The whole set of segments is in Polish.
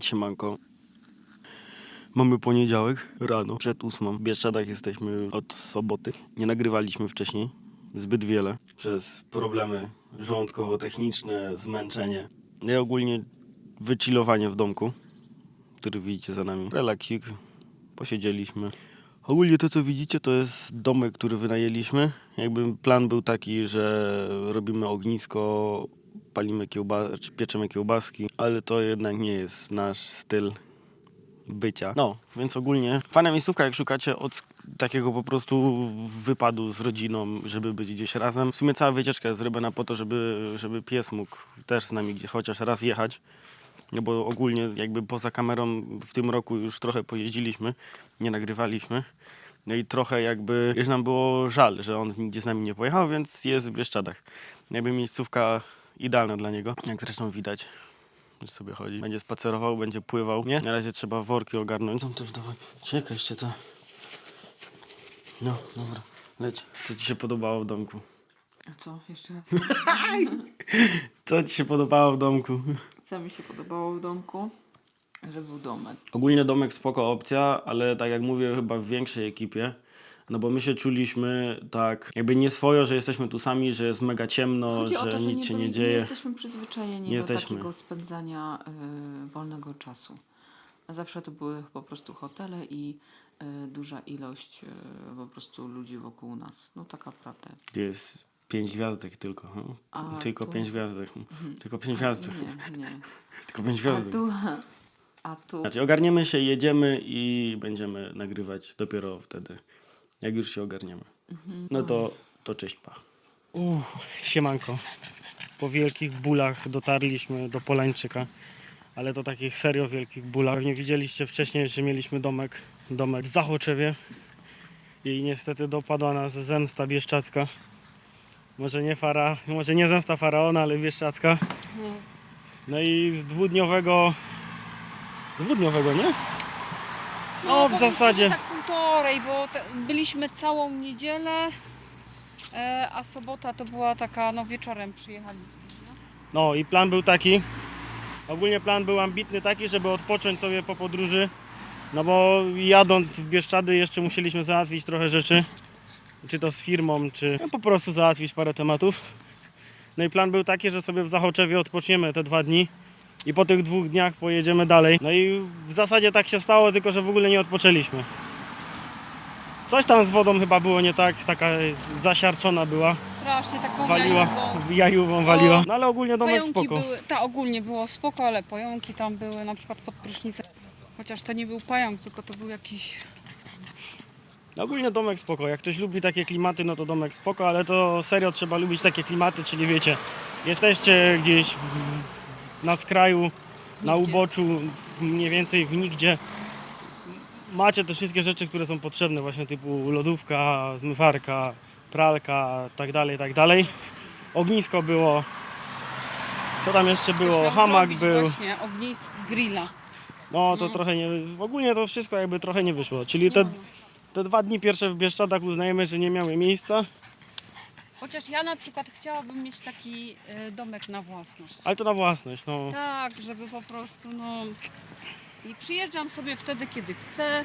Siemanko. Mamy poniedziałek rano, przed ósmą. W Bieszczadach jesteśmy od soboty. Nie nagrywaliśmy wcześniej zbyt wiele przez problemy żołądkowo-techniczne, zmęczenie. No i ogólnie wychillowanie w domku, który widzicie za nami. Relaksik, posiedzieliśmy. Ogólnie to, co widzicie, to jest domek, który wynajęliśmy. Jakby plan był taki, że robimy ognisko, palimy kiełba, czy pieczemy kiełbaski, ale to jednak nie jest nasz styl bycia. No, więc ogólnie fajna miejscówka, jak szukacie od takiego po prostu wypadu z rodziną, żeby być gdzieś razem. W sumie cała wycieczka jest zrobiona po to, żeby, żeby pies mógł też z nami gdzie chociaż raz jechać. No bo ogólnie jakby poza kamerą w tym roku już trochę pojeździliśmy, nie nagrywaliśmy. No i trochę jakby już nam było żal, że on nigdzie z nami nie pojechał, więc jest w Bieszczadach. Jakby miejscówka idealna dla niego, jak zresztą widać. Już sobie chodzi. Będzie spacerował, będzie pływał. Nie? Na razie trzeba worki ogarnąć. No też dawaj. Czekaj jeszcze co. No, dobra. Leć. Co ci się podobało w domku? A co? Jeszcze raz. Co ci się podobało w domku? Co mi się podobało w domku? Że był domek. Ogólnie domek spoko opcja, ale tak jak mówię, chyba w większej ekipie. No bo my się czuliśmy tak, jakby nie swojo, że jesteśmy tu sami, że jest mega ciemno, że to, że nic nie, się byli- nie dzieje. nie jesteśmy przyzwyczajeni Nie do jesteśmy. takiego spędzania y, wolnego czasu. A zawsze to były po prostu hotele i y, duża ilość y, po prostu ludzi wokół nas. No taka prawda. Gdzie jest pięć gwiazdek tylko. no. A tylko tu- pięć gwiazdek. Tylko pięć gwiazdek. Nie, nie. Tylko pięć gwiazdek. a tu Znaczy ogarniemy się, jedziemy i będziemy nagrywać dopiero wtedy, jak już się ogarniemy. No to, to cześć pa. Uff, siemanko. Po wielkich bólach dotarliśmy do Polańczyka, ale to takich serio wielkich bólach. Pewnie widzieliście wcześniej, że mieliśmy domek, domek w Zachoczewie i niestety dopadła nas zemsta bieszczacka. Może nie, fara, może nie zemsta faraona, ale bieszczacka. No i z dwudniowego Dwudniowego, nie? No, w zasadzie. Tak półtorej, bo te, byliśmy całą niedzielę, e, a sobota to była taka, no wieczorem przyjechaliśmy. No i plan był taki. Ogólnie plan był ambitny taki, żeby odpocząć sobie po podróży. No bo jadąc w Bieszczady jeszcze musieliśmy załatwić trochę rzeczy. Czy to z firmą, czy no, po prostu załatwić parę tematów. No i plan był taki, że sobie w Zachoczewie odpoczniemy te dwa dni. I po tych dwóch dniach pojedziemy dalej. No i w zasadzie tak się stało, tylko że w ogóle nie odpoczęliśmy. Coś tam z wodą chyba było nie tak, taka zasiarczona była. Strasznie taką Waliła, jajową. waliła. No ale ogólnie domek Pająki spoko. były, ta ogólnie było spoko, ale pająki tam były na przykład pod prysznicem. Chociaż to nie był pająk, tylko to był jakiś... Ogólnie domek spoko. Jak ktoś lubi takie klimaty, no to domek spoko, ale to serio trzeba lubić takie klimaty, czyli wiecie, jesteście gdzieś w, na skraju, na Nigdzie. uboczu, w, mniej więcej w nigdzie. Macie te wszystkie rzeczy, które są potrzebne, właśnie typu lodówka, zmywarka, pralka, tak dalej, tak dalej. Ognisko było. Co tam jeszcze było? Miał Hamak zrobić był. Właśnie ognisk grilla. No to No. trochę nie. Ogólnie to wszystko jakby trochę nie wyszło. Czyli te, No. te dwa dni pierwsze w Bieszczadach uznajemy, że nie miały miejsca, Chociaż ja na przykład chciałabym mieć taki e, domek na własność. ale to na własność. No. Tak, żeby po prostu, no. I przyjeżdżam sobie wtedy, kiedy chcę.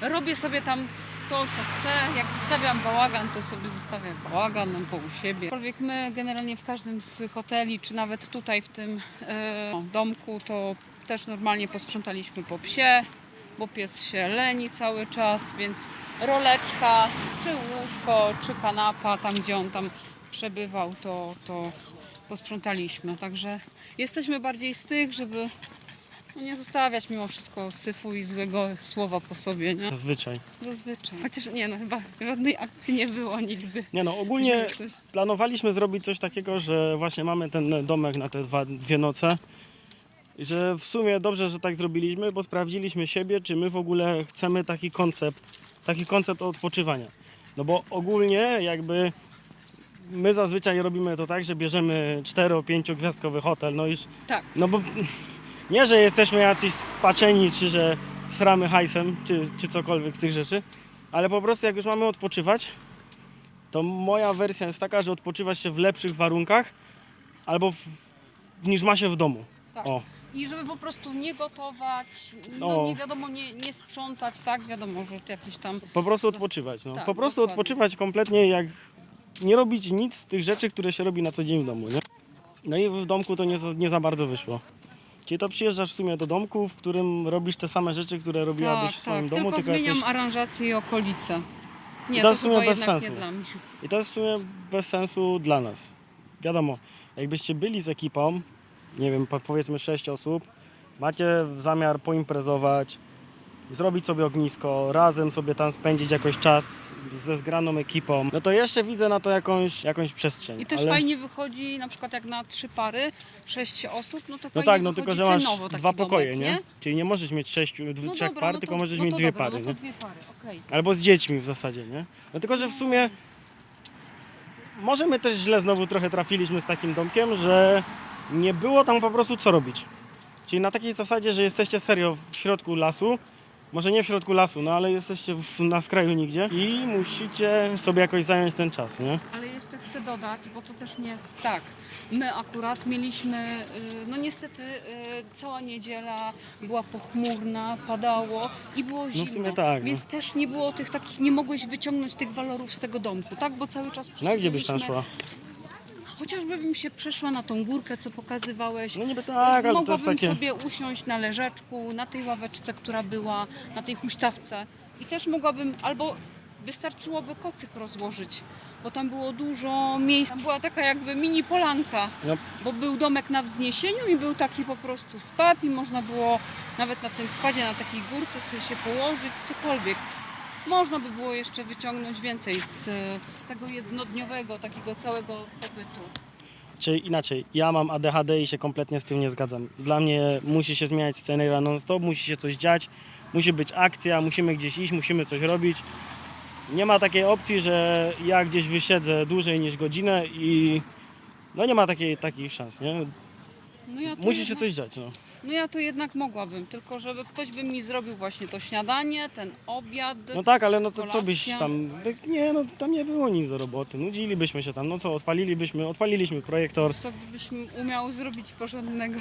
Robię sobie tam to, co chcę. Jak zostawiam bałagan, to sobie zostawiam bałagan bo u siebie. Aczkolwiek my generalnie w każdym z hoteli, czy nawet tutaj w tym e, domku, to też normalnie posprzątaliśmy po psie, bo pies się leni cały czas, więc roleczka, czy łóżko, czy kanapa, tam gdzie on tam przebywał, to, to posprzątaliśmy. Także jesteśmy bardziej z tych, żeby no, nie zostawiać mimo wszystko syfu i złego słowa po sobie, nie? Zazwyczaj. Zazwyczaj. Chociaż nie no, chyba żadnej akcji nie było nigdy. Nie no, ogólnie planowaliśmy zrobić coś takiego, że właśnie mamy ten domek na te dwa, dwie noce. I że w sumie dobrze, że tak zrobiliśmy, bo sprawdziliśmy siebie, czy my w ogóle chcemy taki koncept, taki koncept odpoczywania. No bo ogólnie jakby my zazwyczaj robimy to tak, że bierzemy 4-5 gwiazdkowy hotel, no już Tak. No bo nie, że jesteśmy jacyś spaczeni, czy że sramy hajsem, czy, czy cokolwiek z tych rzeczy, ale po prostu jak już mamy odpoczywać, to moja wersja jest taka, że odpoczywać się w lepszych warunkach albo w, niż ma się w domu. Tak. O, I żeby po prostu nie gotować, no, No. nie wiadomo, nie, nie sprzątać, tak, wiadomo, że jakiś tam... Po prostu odpoczywać, no. Tak, po prostu dokładnie. odpoczywać kompletnie, jak nie robić nic z tych rzeczy, które się robi na co dzień w domu, nie? No i w domku to nie, za- nie za bardzo wyszło. Czyli to przyjeżdżasz w sumie do domku, w którym robisz te same rzeczy, które robiłabyś Tak, w swoim tak, domu, tylko tylko zmieniam jesteś... aranżację i okolice. Nie, to, to w sumie chyba bez jednak sensu. nie dla mnie. I to jest w sumie bez sensu dla nas. Wiadomo, jakbyście byli z ekipą, nie wiem, po- powiedzmy 6 osób, macie zamiar poimprezować, zrobić sobie ognisko, razem sobie tam spędzić jakoś czas ze zgraną ekipą, no to jeszcze widzę na to jakąś, jakąś przestrzeń. I też ale- fajnie wychodzi, na przykład jak na trzy pary, sześć osób, no to No fajnie tak, no wychodzi tylko że masz cenowo taki dwa pokoje, domek, nie? Czyli nie możesz mieć sześciu, No trzech dobra, par, no tylko to, możesz no mieć to dwie dobra, pary, no nie? to dwie pary, okej. Albo z dziećmi w zasadzie, nie? No tylko, że w sumie może my też źle znowu trochę trafiliśmy z takim domkiem, że nie było tam po prostu co robić. Czyli na takiej zasadzie, że jesteście serio w środku lasu, może nie w środku lasu, no ale jesteście w, na skraju nigdzie i musicie sobie jakoś zająć ten czas, nie? Ale jeszcze chcę dodać, bo to też nie jest tak. My akurat mieliśmy, y, no niestety y, cała niedziela była pochmurna, padało i było zimno. No w sumie tak, no. Więc też nie było tych takich, nie mogłeś wyciągnąć tych walorów z tego domku, tak? Bo cały czas No a gdzie byś tam szła? Chociażby bym się przeszła na tą górkę, co pokazywałeś. No niby tak, ale to Mogłabym jest takie... sobie usiąść na leżeczku, na tej ławeczce, która była, na tej huśtawce. I też mogłabym, albo wystarczyłoby kocyk rozłożyć, bo tam było dużo miejsc. Tam była taka jakby mini polanka, No, bo był domek na wzniesieniu i był taki po prostu spad i można było nawet na tym spadzie, na takiej górce sobie się położyć, cokolwiek. Można by było jeszcze wyciągnąć więcej z e, tego jednodniowego, takiego całego Czy inaczej, ja mam ADHD i się kompletnie z tym nie zgadzam. Dla mnie musi się zmieniać scenera non-stop, musi się coś dziać, musi być akcja, musimy gdzieś iść, musimy coś robić. Nie ma takiej opcji, że ja gdzieś wysiedzę dłużej niż godzinę i no nie ma takiej, takich szans, nie? No ja Musi się coś dziać, no. No ja to jednak mogłabym, tylko żeby ktoś by mi zrobił właśnie to śniadanie, ten obiad. No tak, ale no to co byś Kolacja. tam... Nie, no tam nie było nic do roboty, nudzilibyśmy się tam, no co, odpalilibyśmy, odpaliliśmy projektor, Co gdybyś umiał zrobić porządnego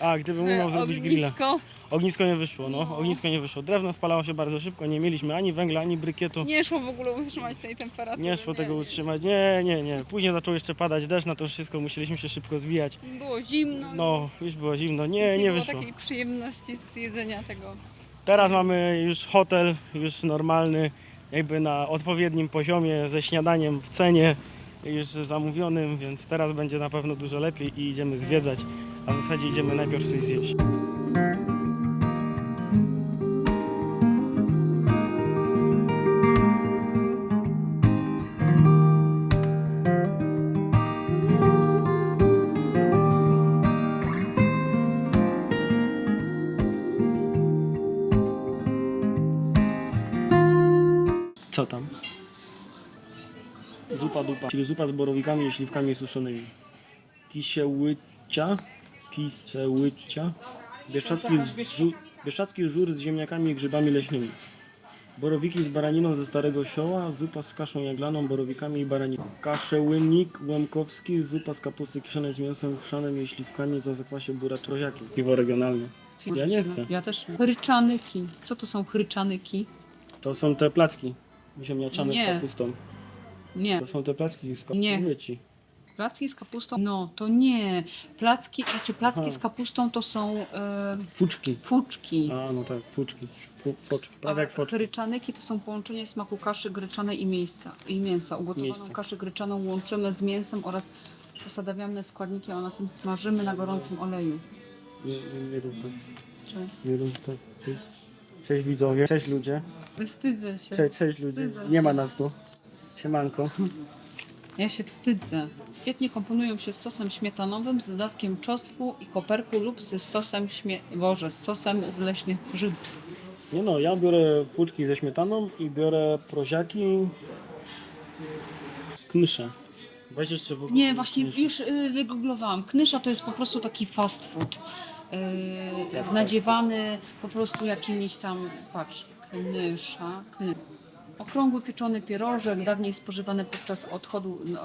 a gdybym umiał e, zrobić grilla. ognisko. Ognisko nie wyszło, no, No. ognisko nie wyszło. Drewno spalało się bardzo szybko, nie mieliśmy ani węgla, ani brykietu. Nie szło w ogóle utrzymać tej temperatury. Nie szło tego utrzymać. Nie, nie, nie. Później zaczął jeszcze padać deszcz na to wszystko, musieliśmy się szybko zwijać. Było zimno. No, już było zimno. Nie, nie, nie było wyszło. takiej przyjemności z jedzenia tego. Teraz mamy już hotel, już normalny, jakby na odpowiednim poziomie, ze śniadaniem w cenie, już zamówionym, więc teraz będzie na pewno dużo lepiej i idziemy zwiedzać, a w zasadzie idziemy najpierw coś zjeść. Co tam? Zupa dupa, czyli zupa z borowikami i śliwkami suszonymi. Kisiełycia, kisełycia, bieszczacki, żu, bieszczacki żur z ziemniakami i grzybami leśnymi. Borowiki z baraniną ze Starego Sioła, zupa z kaszą jaglaną, borowikami i baraniną. Kaszełynik łemkowski, zupa z kapusty kiszonej z mięsem chrzanym i śliwkami za zakwasie bura troziaki. Piwo regionalne. Ja nie chcę. Ja też. Chryczanyki. Co to są chryczanyki? To są te placki ziemniaczane z Nie. kapustą. Nie. To są te placki z kapustą. Nie. Mówię ci. Placki z kapustą? No, to nie. Placki, znaczy placki Aha. z kapustą to są e, Fuczki. fuczki. A, no tak, fuczki. Fu, foczki, prawie jak foczki. To są połączenie smaku kaszy gryczanej i miejsca i mięsa. Ugotowaną Miejsca. kaszę gryczaną łączymy z mięsem oraz posadawiamy składniki, a następnie smażymy na gorącym oleju. Nie, nie, nie rób tak. Czy... Nie rób tak. Cześć. Cześć widzowie. Cześć ludzie. Wstydzę się. Cześć, cześć ludzie. Wstydzę Nie ma nas tu. Siemanko. Ja się wstydzę. Świetnie komponują się z sosem śmietanowym z dodatkiem czosnku i koperku lub ze sosem śmie... Boże, z sosem z leśnych grzybów. Nie no, ja biorę fuczki ze śmietaną i biorę proziaki. Knysze. Weź jeszcze w ogóle. Nie, właśnie knysze. już y, wygooglowałam. Knysza to jest po prostu taki fast food. Yy, nadziewany po prostu jakimiś tam, patrz, knysza, kny. Okrągły pieczony pierożek, dawniej spożywany podczas odchodu, e,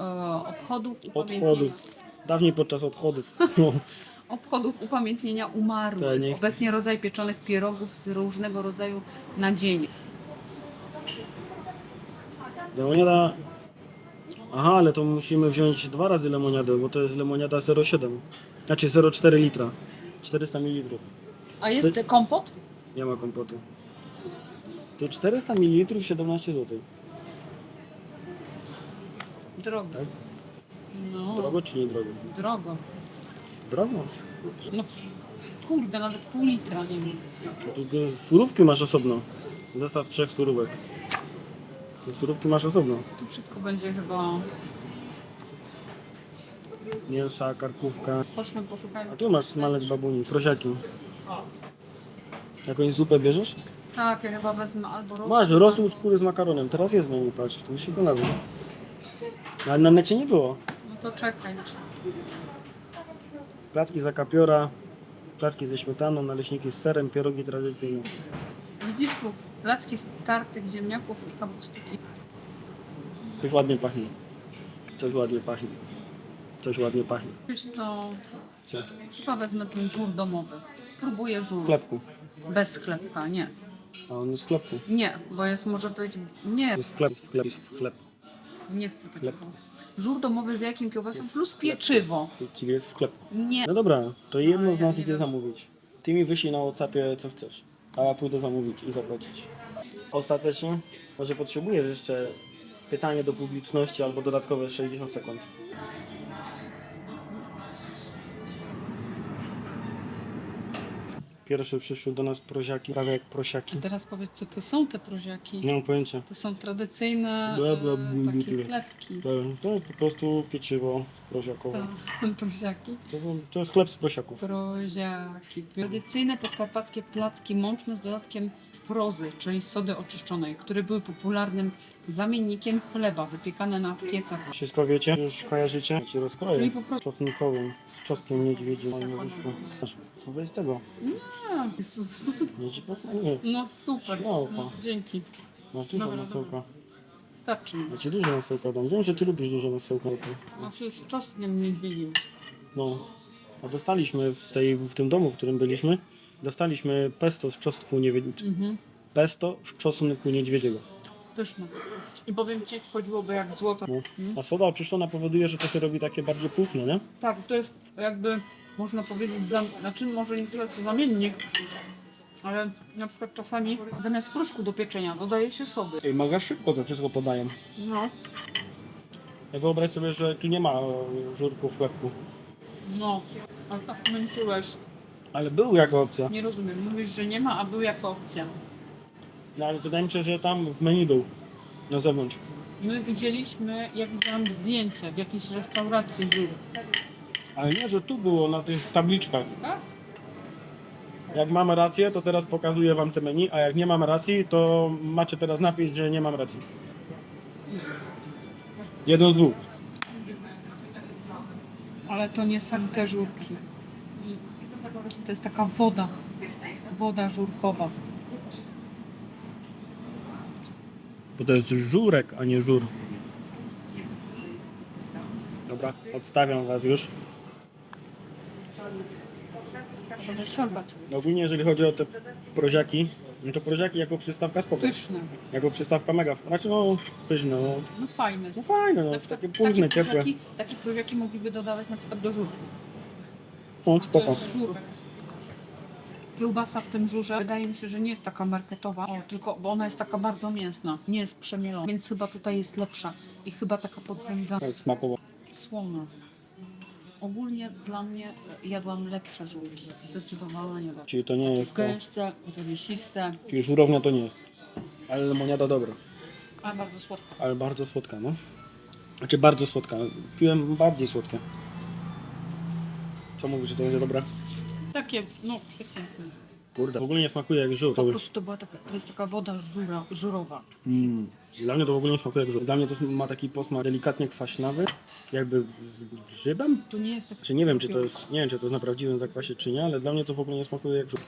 obchodów upamiętnienia. Odchodów. Dawniej podczas odchodów. No. obchodów upamiętnienia umarłych. Nie chcę. Obecnie rodzaj pieczonych pierogów z różnego rodzaju nadziei. Lemoniada... Aha, ale to musimy wziąć dwa razy lemoniadę, bo to jest lemoniada 0,7. Znaczy 0,4 litra. 400 ml. A jest kompot? Nie ma kompotu. To 400 ml 17 zł. Drogo. Tak? No, Drogo czy nie drogo? drogo. Drogo. No kurde, nawet pół litra, nie wiem. Tu y, surówki masz osobno. Zestaw trzech surówek. Tu surówki masz osobno. Tu wszystko będzie chyba... Mięsa, karkówka. Chodźmy, poszukajmy. A tu masz smalec babuni, prosiaki. Jakąś zupę bierzesz? Tak, ja chyba wezmę albo rosół. Masz rosół skóry z makaronem. Teraz jest menu, patrz. Tu się znalazło. Ale na necie nie było. No to czekaj. Placki za kapiora, placki ze śmietaną, naleśniki z serem, pierogi tradycyjne. Widzisz tu placki z tartych ziemniaków i kapustyki. Coś ładnie pachnie. Coś ładnie pachnie. Coś ładnie pachnie. Wiesz co, chyba wezmę ten żur domowy. Próbuję żur. sklepku. Bez sklepka, nie. A on jest w sklepku. Nie, bo jest może być... Nie, Jest w chleb, jest w chleb, jest w chleb. nie chcę takiego. Żur domowy z jakim kiełbasą plus pieczywo. Czyli jest w chleb. Nie. No dobra, to jedno z ja nas nie idzie wiem. zamówić. Ty mi wyślij na Whatsappie co chcesz, a ja pójdę zamówić i zapłacić. Ostatecznie, może potrzebujesz jeszcze pytanie do publiczności albo dodatkowe 60 sekund. Pierwsze przyszły do nas proziaki, prawie jak prosiaki. Teraz powiedz, co to są te proziaki. Nie mam pojęcia. To są tradycyjne Bla, bla, e, bla, bla, takie bla. chlebki. To jest po prostu pieczywo prosiakowe. To, proziaki. To, to jest chleb z prosiaków. Proziaki. Tradycyjne podkarpackie placki mączne z dodatkiem prozy, czyli sody oczyszczonej, które były popularnym zamiennikiem chleba, wypiekane na piecach. Wszystko wiecie? Już kojarzycie? Ja ci rozkroję. Czyli po prostu- Czosnkową, z czosnkiem niedźwiedzim. moim łyżką. Masz, To weź tego. A, Jezus. Nie ci posmaruję. No super. No, dzięki. Masz dużo Dobra, masełka. Starczy mi. Ja ci dużo masełka dam. Wiem, że ty lubisz dużo masełka. No się z czosnkiem niedźwiedzim. No. A dostaliśmy w, tej, w tym domu, w którym byliśmy, dostaliśmy pesto z czosnku niedźwiedziego. Mhm. Pesto z czosnku niedźwiedziego. Pyszne. I powiem ci, chodziłoby jak złoto. No. A soda oczyszczona powoduje, że to się robi takie bardziej puchne, nie? Tak, to jest jakby, można powiedzieć, zam... znaczy może nie tyle co zamiennik, ale na przykład czasami zamiast proszku do pieczenia dodaje się sody. Ej, mega szybko to wszystko podają. No, Ja wyobraź sobie, że tu nie ma e, żurków w chlebku. no, ale tak męczyłeś. Ale był jako opcja. Nie rozumiem, mówisz, że nie ma, a był jako opcja. No ale wydaje mi się, że tam w menu był. Na zewnątrz. My widzieliśmy, ja widziałam zdjęcie w jakiejś restauracji żur. Ale nie, że tu było na tych tabliczkach. Tak? Jak mamy rację, to teraz pokazuję wam te menu, a jak nie mam racji, to macie teraz napis, że nie mam racji. Jedno z dwóch. Ale to nie są te żurki. To jest taka woda. Woda żurkowa. Bo to jest żurek, a nie żur. Dobra, odstawiam was już. Żeby siorbać. Ogólnie jeżeli chodzi o te proziaki, no to proziaki jako przystawka spoko. Pyszne. Jako przystawka mega. Znaczy no, pyszne, no. No fajne. No fajne, no, Na przykład takie pulchne, takie ciepłe. proziaki- Takie proziaki mogliby dodawać na przykład do żur. O, To spoko. jest żur. Kiełbasa w tym żurze wydaje mi się, że nie jest taka marketowa, o, tylko bo ona jest taka bardzo mięsna, nie jest przemielona, więc chyba tutaj jest lepsza i chyba taka podwędzana, Tak, smakowo. słona. Ogólnie dla mnie e, jadłam lepsze żurki, zdecydowanie lepsze. Czyli to nie jest to. Gęste, zawiesiste, Czyli żurownia to nie jest. Ale lemoniada dobra. a bardzo słodka. Ale bardzo słodka, no. Znaczy bardzo słodka. Piłem bardziej słodkie. Co mówisz, że to będzie dobre? Takie, no, przeciętne. Kurde, w ogóle nie smakuje jak żur. Po prostu to była taka, to jest taka woda żura, żurowa. Mm. Dla mnie to w ogóle nie smakuje jak. Dla mnie to ma taki posmak delikatnie kwaśnawy, jakby z grzybem. To nie jest taki Czy nie wiem, czy to jest, nie wiem, czy to jest na prawdziwym zakwasie, czy nie, ale dla mnie to w ogóle nie smakuje jak żur.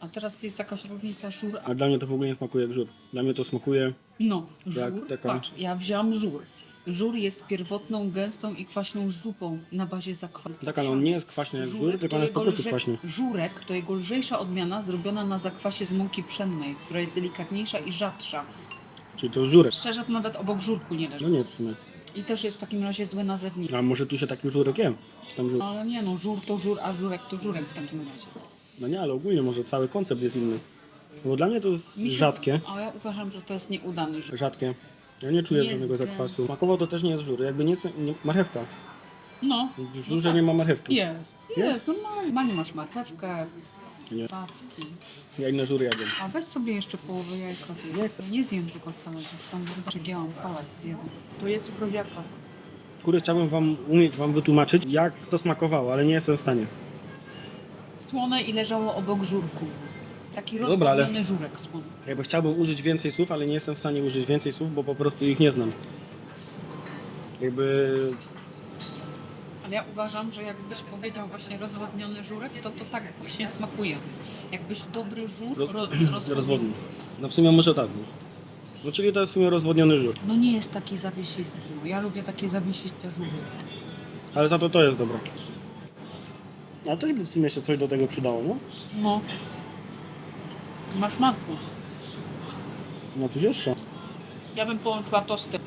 A teraz jest jakaś różnica żur, a dla mnie to w ogóle nie smakuje jak żur. Dla mnie to smakuje, No, Jak żur, taka- patrz, ja wziąłam żur. Żur jest pierwotną, gęstą i kwaśną zupą na bazie zakwasu. Tak, ale on nie jest kwaśny jak żur, tylko on jest po prostu kwaśny. Żurek to jego lżejsza odmiana zrobiona na zakwasie z mąki pszennej, która jest delikatniejsza i rzadsza. Czyli to żurek. Szczerze to nawet obok żurku nie leży. No nie w sumie. I też jest w takim razie zły nazewnik. A może tu się taki żurek je? Czy tam żur... Ale nie no, żur to żur, a żurek to żurek w takim razie. No nie, ale ogólnie może cały koncept jest inny. Bo dla mnie to jest Mi się- rzadkie. A ja uważam, że to jest nieudany żur. Rzadkie. Ja nie czuję Nie żadnego jest zakwasu. gęsty. Smakowo to też nie jest żur. Jakby nie, nie marchewka. No, W żurze nie ma marchewki. jest, jest, normalnie. Mani masz marchewkę, Nie. pawki. Ja inne żury jadłem. A weź sobie jeszcze połowę jajka zjedz. Nie zjem tego całego, standardowo przegięłam palec zjedzę. To jest krowiaka. Kurde, chciałbym wam umieć wam wytłumaczyć, jak to smakowało, ale nie jestem w stanie. Słone i leżało obok żurku. Taki Dobra, ale- żurek słony. Jakby chciałbym użyć więcej słów, ale nie jestem w stanie użyć więcej słów, bo po prostu ich nie znam. Jakby Ale ja uważam, że jakbyś powiedział właśnie rozwodniony żurek, to to tak właśnie smakuje. Jakbyś dobry żur Ro- ro, rozwodnił. rozwodni. No w sumie może tak. no. No czyli to jest w sumie rozwodniony żur. No nie jest taki zawiesisty. No. Ja lubię takie zawiesiste żury. Ale za to to jest dobre. A też by w sumie się coś do tego przydało, no? No. Masz masło. No coś jeszcze. Ja bym połączyła tosty.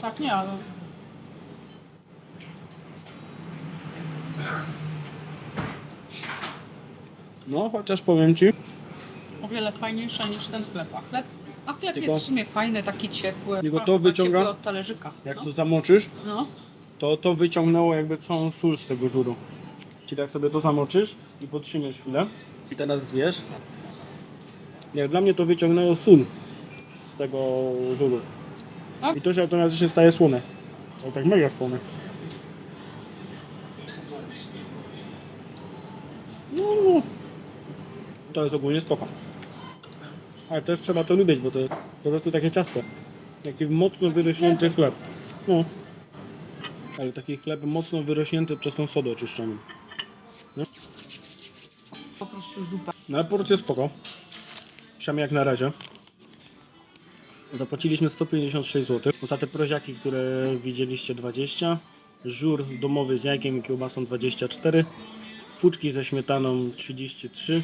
Tak nie, ale... No, chociaż powiem ci, O wiele fajniejsze niż ten chleb. A chleb, a chleb Tylko- jest w sumie fajny, taki ciepły. Tylko to wyciąga- ciepły od talerzyka. jak no. to zamoczysz, no. to to wyciągnęło jakby całą sól z tego żuru. Czyli jak sobie to zamoczysz i podtrzymiesz chwilę i teraz zjesz, jak dla mnie to wyciągnęło sól z tego żuru. Tak? I to się automatycznie staje słone. Ale tak mega słone. No, no. To jest ogólnie spoko. Ale też trzeba to lubić, bo to jest po prostu takie ciasto. Taki mocno wyrośnięty chleb. No. Ale taki chleb mocno wyrośnięty przez tą sodę oczyszczoną. Po prostu zupa. No ale porcja spoko. Przynajmniej jak na razie. Zapłaciliśmy 156 zł. Za te proziaki, które widzieliście 20. Żur domowy z jajkiem i kiełbasą 24. Fuczki ze śmietaną 33.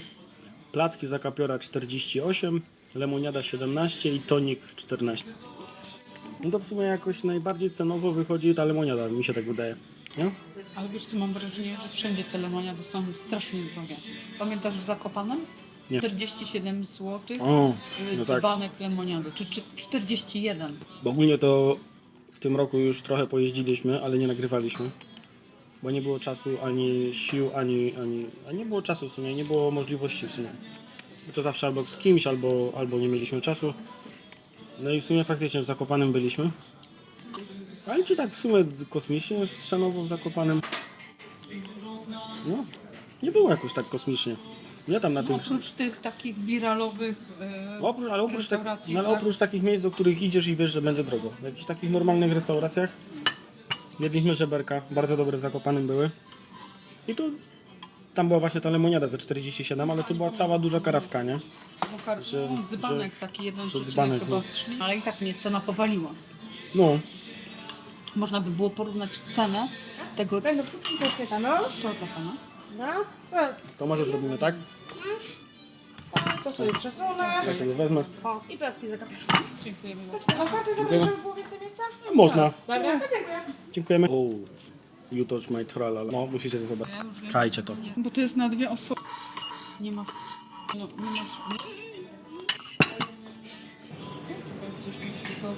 Placki zakapiora 48. Lemoniada 17 i tonik 14. No to w sumie jakoś najbardziej cenowo wychodzi ta lemoniada, mi się tak wydaje. Nie? Ale wiesz co, mam wrażenie, że wszędzie te lemoniady są strasznie drogie. Pamiętasz w Zakopanem? Nie. 47 zł. O, y, no tak. Dzbanek lemoniady. Czy, czy 41. Bo ogólnie to w tym roku już trochę pojeździliśmy, ale nie nagrywaliśmy. Bo nie było czasu, ani sił, ani, ani... A nie było czasu w sumie, nie było możliwości w sumie. Bo to zawsze albo z kimś, albo, albo nie mieliśmy czasu. No i w sumie faktycznie w Zakopanem byliśmy. Ale czy tak w sumie kosmicznie jest cenowo w Zakopanem? No, nie było jakoś tak kosmicznie. Nie tam na No, tym... oprócz tych takich wiralowych y, Oprócz, ale, oprócz tak, restauracji, no, ale tak? oprócz takich miejsc, do których idziesz i wiesz, że będzie drogo. W jakichś takich normalnych restauracjach jedliśmy żeberka, bardzo dobre w Zakopanem były. I to tam była właśnie ta lemoniada za 47, ale to była cała duża karawka, nie? Że- no, dzbanek że- taki jeden że dzbanek, chyba no. trzy, ale i tak mnie cena powaliła. No, Można by było porównać cenę tego... Będę póki zapyta, no. To dla pana. No. no. to może zrobimy tak. To sobie przesunę. Ja sobie wezmę. O, i placki zakapisz. Dziękujemy bardzo. A kartę zrobisz, żeby było więcej miejsca? No, można. Dobra, to dziękuję. Dziękujemy. O, you touch my tralala. No, musicie to zobaczyć. Ja już wiem. Czajcie to. Nie, Bo to jest na dwie osoby. Nie ma... No, nie ma... Coś musi to...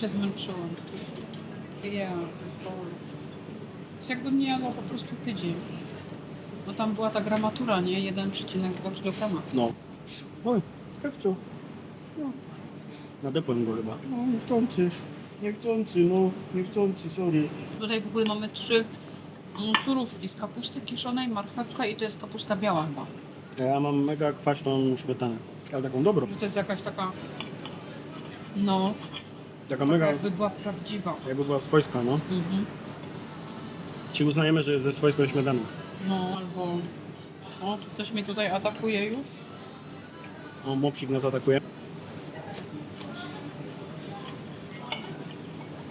Się zmęczyłam. Ja, to... To jakbym nie jadła po prostu tydzień. No tam była ta gramatura, nie? 1,2 kg. No. Oj, kewczu. No. Nadepłem go chyba. No, niechcący. Niechcący, no. Niechcący, sorry. Tutaj w ogóle mamy trzy mm, surówki z kapusty kiszonej, marchewka i to jest kapusta biała chyba. Ja mam mega kwaśną śmietanę. Ale taką dobrą. Że to jest jakaś taka... No, Taka mega, jakby była prawdziwa. jakby była swojska, no. Mhm. Ci uznajemy, że jest ze swojską śmietaną. No, albo... O, tu ktoś mnie tutaj atakuje już. O, mopsik nas atakuje.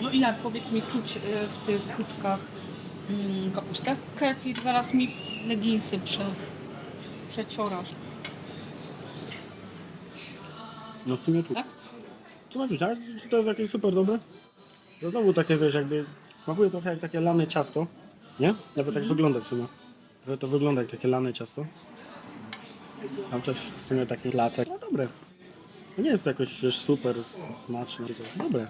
No i jak powiedz mi czuć y, w tych puczkach mm, kapustę? Kefir, zaraz mi leginsy prze, przeciorasz. No w sumie czuć. Tak? Trzeba czuć, ale czy to jest jakieś super dobre? To znowu takie, wiesz, jakby smakuje trochę jak takie lane ciasto, nie? Nawet tak wygląda w sumie. Trochę to wygląda jak takie lane ciasto. Mam też w sumie taki placek. No dobre. To nie jest to jakoś wiesz, super smaczne. Dobre.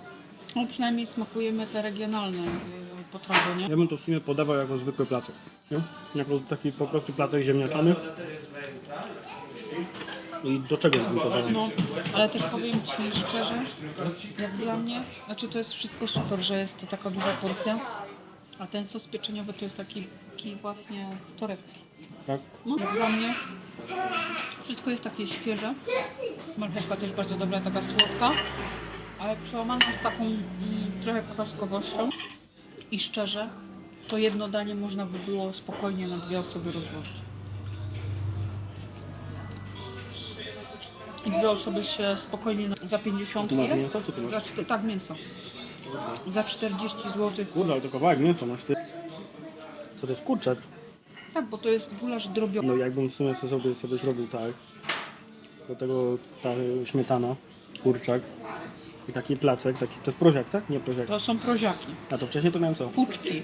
No przynajmniej smakujemy te regionalne y, potrawy, nie? Ja bym to w sumie podawał jako zwykły placek. Nie? Jako taki po prostu placek ziemniaczany. I do czego bym to? No, ale też powiem Ci szczerze, jak dla mnie, znaczy to jest wszystko super, że jest to taka duża porcja, a ten sos pieczeniowy to jest taki, taki właśnie w torebki. Tak? No, dla mnie wszystko jest takie świeże. Marchewka też bardzo dobra, taka słodka, ale przełamana z taką mm, trochę kwaskowością. I szczerze, to jedno danie można by było spokojnie na dwie osoby rozłożyć. I dwie osoby się spokojnie za 50 Tu masz ile? mięso? Co tu Za, masz? czty- tak, mięso. Za 40 zł. Kurde, ale to kawałek mięsa masz ty. Co to jest kurczak? Tak, bo to jest gulasz drobiowy. No jakbym w sumie sobie, sobie, sobie zrobił tak. Do tego ta śmietana, kurczak i taki placek, taki, to jest proziak, tak? Nie proziak. To są proziaki. A to wcześniej to miałem co? Fuczki.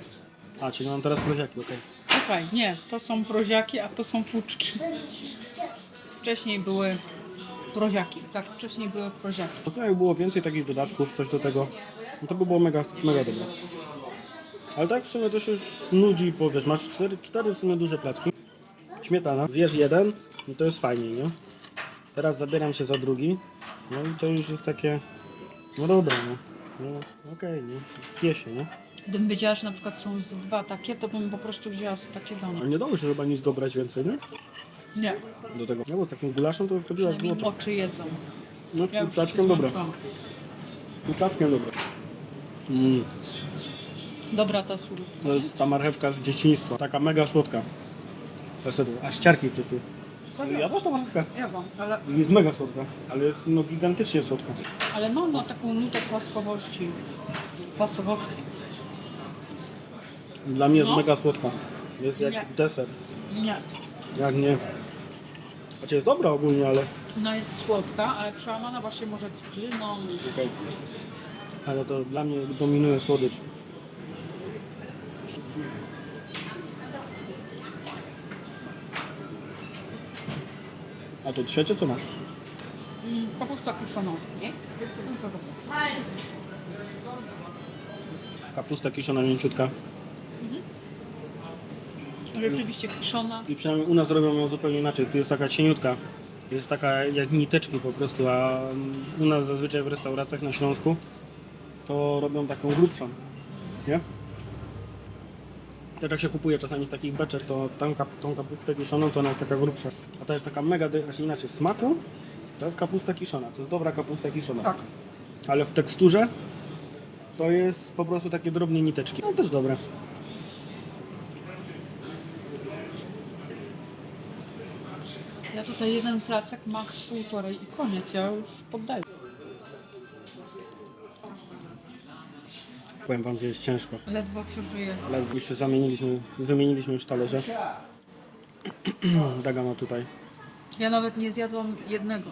A, czyli mam teraz proziaki, okej. Słuchaj, nie, to są proziaki, a to są fuczki. Wcześniej były proziaki. Tak, wcześniej były proziaki. Jak było więcej takich dodatków, coś do tego, no to by było mega, mega dobre. Ale tak w sumie to się już nudzi, powiesz, masz cztery, cztery w sumie duże placki, śmietana, zjesz jeden, no to jest fajnie, nie? Teraz zabieram się za drugi, no i to już jest takie, no dobra, no, no okej, nie, zje się, nie? Gdybym wiedziała, że na przykład są z dwa takie, to bym po prostu wzięła sobie takie dane. Ale nie dało się chyba nic dobrać więcej, nie? Nie, Do tego. No bo z takim gulaszem to wtedy jak było przynajmniej to, oczy jedzą. no z Ja kurczaczkiem z kurczaczkiem dobre. Mm. Dobra ta surówka. To jest ta marchewka z dzieciństwa. Taka mega słodka. Niestety, aż ciarki przyszły. Ja też tą marchewkę. Ja wam, ale, Jest mega słodka, ale jest no gigantycznie słodka. ale mam no, taką nutę kwaskowości. Kwasowości. Dla mnie jest No. mega słodka. Jest jak Nie. deser. Nie. Jak nie. Znaczy jest dobra ogólnie, ale... Ona jest słodka, ale przełamana właśnie może cytryną. Ale to dla mnie dominuje słodycz. A to trzecie co masz? Mm, kapusta kiszona. Nie? No co to? Kapusta kiszona mięciutka. Rzeczywiście kiszona. I przynajmniej u nas robią ją zupełnie inaczej. Tu jest taka cieniutka. Jest taka jak niteczki po prostu, a u nas zazwyczaj w restauracjach na Śląsku to robią taką grubszą. Nie? Też jak się kupuje czasami z takich beczek, to tą, kap, tą kapustę kiszoną to ona jest taka grubsza. A ta jest taka mega, dy- znaczy inaczej, w smaku to jest kapusta kiszona. To jest dobra kapusta kiszona. Tak. Ale w teksturze to jest po prostu takie drobne niteczki. No też dobre. Ja tutaj jeden placek, max półtorej i koniec. Ja już poddaję. Powiem wam, że jest ciężko. Ledwo co żyję. Ale jeszcze zamieniliśmy, wymieniliśmy już talerze. Daga ma tutaj. Ja nawet nie zjadłam jednego.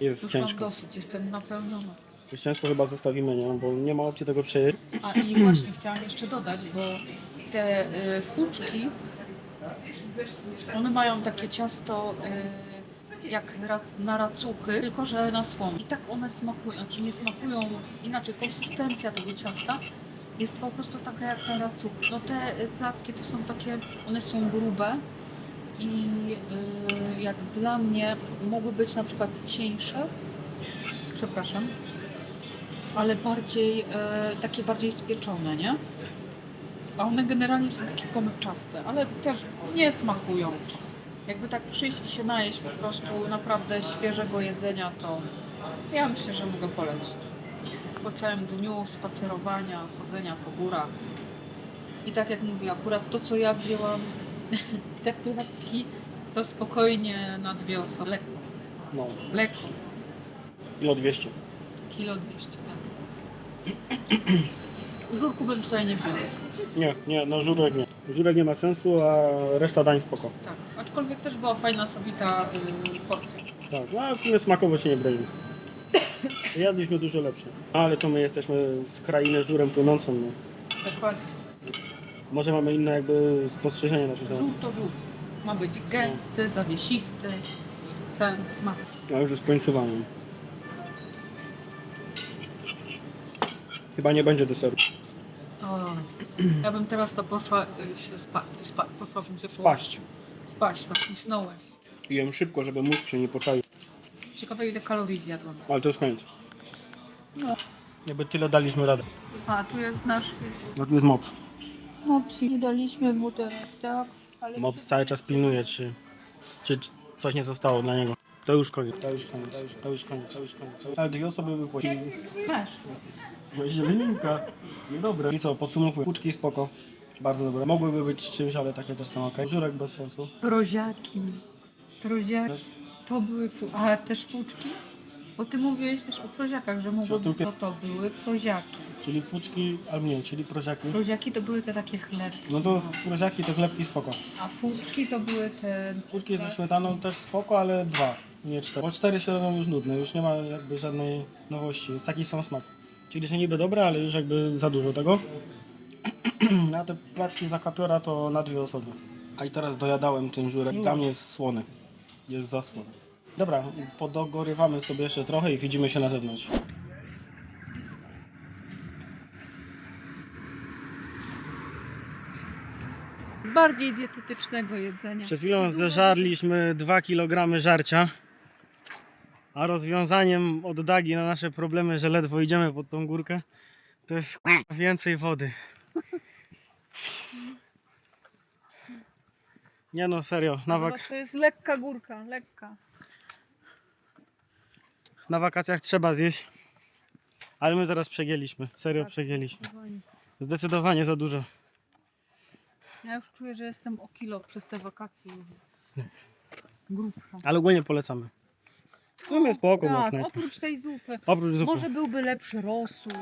Jest Już mam ciężko. dosyć, jestem napełniona. Jest ciężko chyba zostawimy, nie? Bo nie ma opcji tego przejeść. A i właśnie chciałam jeszcze dodać, bo te y, fuczki, one mają takie ciasto y, jak na racuchy, tylko że na słomie. I tak one smakują, znaczy nie smakują inaczej. Konsystencja tego ciasta jest po prostu taka jak na racuchy. No te y, placki to są takie, one są grube i y, jak dla mnie mogły być na przykład cieńsze, przepraszam, ale bardziej, e, takie bardziej spieczone, nie? A one generalnie są takie komyczaste, ale też nie smakują. Jakby tak przyjść i się najeść po prostu naprawdę świeżego jedzenia, to ja myślę, że mogę polecić. Po całym dniu spacerowania, chodzenia po górach. I tak jak mówię, akurat to, co ja wzięłam, te placki, to spokojnie na dwie osoby. Lekko, No, lekko. kilo 200. Kilo 200, tak. Żurku bym tutaj nie wzięła. Nie, nie, no żurek nie. Żurek nie ma sensu, a reszta dań spoko. Tak. Aczkolwiek też była fajna sobita y, porcja. Tak, no a w sumie smakowo się nie bronimy. Jadliśmy dużo lepsze. Ale to my jesteśmy z krainy żurem płynącą. No. Dokładnie. Może mamy inne jakby spostrzeżenia na ten temat. Żółt to żółt. Ma być gęsty, zawiesisty. Ten smak. A już jest końcowany. Chyba nie będzie deseru. Ja bym teraz to poszła y, się spać. spać. Poszłabym się Spaść. położyć. Spać, tak pisnąłem. Jem szybko, żeby mózg się nie poczaił. Ciekawe ile kalorii zjadłam. Ale to jest koniec. No. Jakby tyle daliśmy radę. A, tu jest nasz No tu jest mops. Mopsi. Nie daliśmy mu teraz, tak? Ale Mops cały czas pilnuje, czy, czy coś nie zostało dla niego. To już koniec, to już koniec, to już, koniec, to już koniec. Ale dwie osoby by płacili. Masz. No Niedobre. I co, podsumowuję. Puczki spoko. Bardzo dobre. Mogłyby być czymś, ale takie też są ok. Żurek bez sensu. Proziaki. Proziaki. To były fu- A też fuczki? Bo ty mówiłeś też o proziakach, że tu być, pie- to to były proziaki. Czyli fuczki, albo nie, czyli proziaki. Proziaki to były te takie chlebki. No to proziaki to chlebki spoko. A fuczki to były te... Fuczki ze śmietaną też spoko, ale dwa, nie cztery. Bo cztery się robią już nudne, już nie ma jakby żadnej nowości. Jest taki sam smak. Czyli się niby dobre, ale już jakby za dużo tego. A te placki z akapiora to na dwie osoby. A i teraz dojadałem ten żurek. Dla mnie jest słony. Jest za słony. Dobra, podogorywamy sobie jeszcze trochę i widzimy się na zewnątrz. Bardziej dietetycznego jedzenia. Przed chwilą zeżarliśmy 2 kg żarcia. A rozwiązaniem od Dagi na nasze problemy, że ledwo idziemy pod tą górkę, to jest k***a, więcej wody. Nie no, serio, na, Zobacz, wak- to jest lekka górka, lekka. na wakacjach trzeba zjeść. Ale my teraz przegięliśmy, serio Tak. przegięliśmy. Zdecydowanie za dużo. Ja już czuję, że jestem o kilo przez te wakacje. Grubsza. Ale ogólnie polecamy. W sumie spoko, Tak, oprócz tej zupy. Oprócz zupy. Może byłby lepszy rosół.